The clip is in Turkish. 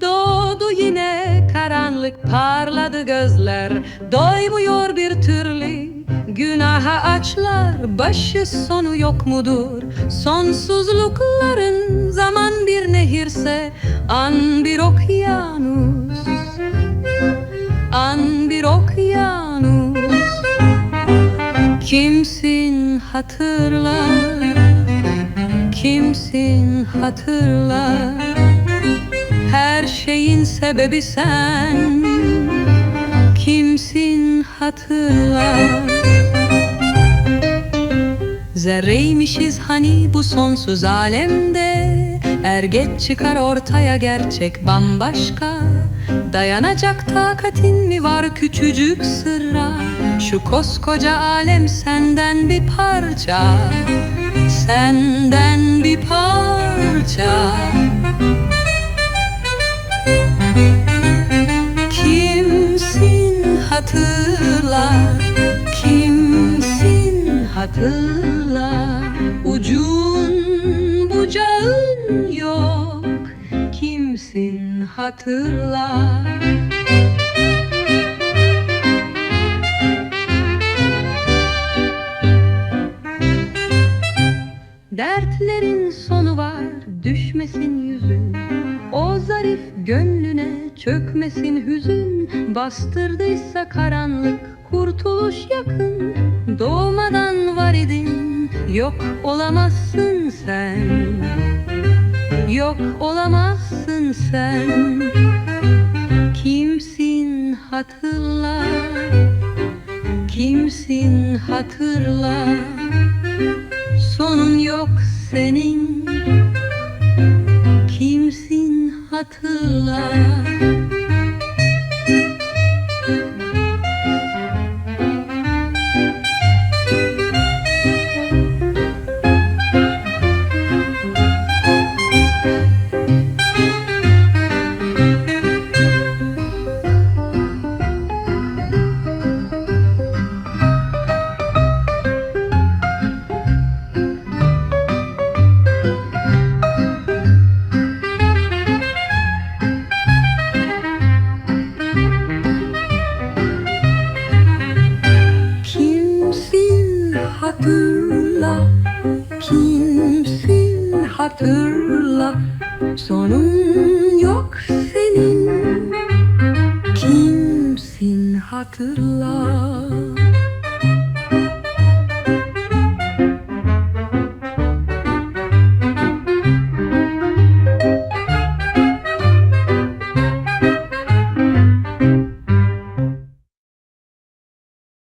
Doğdu yine karanlık parladı gözler. Doymuyor bir türlü günaha açlar. Başı sonu yok mudur? Sonsuzlukların zaman bir nehirse An bir okyanus Kimsin hatırla Kimsin hatırla? Her şeyin sebebi sen. Kimsin hatırla? Zerreymişiz hani bu sonsuz alemde? Er geç çıkar ortaya gerçek bambaşka. Dayanacak takatin mi var küçücük sırra Şu koskoca alem senden bir parça Senden bir parça. Kimsin hatırla Kimsin hatırla Ucun bucağın yok Kimsin hatırla Dertlerin sonu var düşmesin yüzün. O zarif gönlüne çökmesin hüzün. Bastırdıysa karanlık kurtuluş yakın. Doğmadan var idin yok olamazsın sen. Yok olamazsın sen. Kimsin hatırla? Kimsin hatırla senin. Kimsin hatırla hatırla. Kimsin hatırla? Sonun yok senin. Kimsin hatırla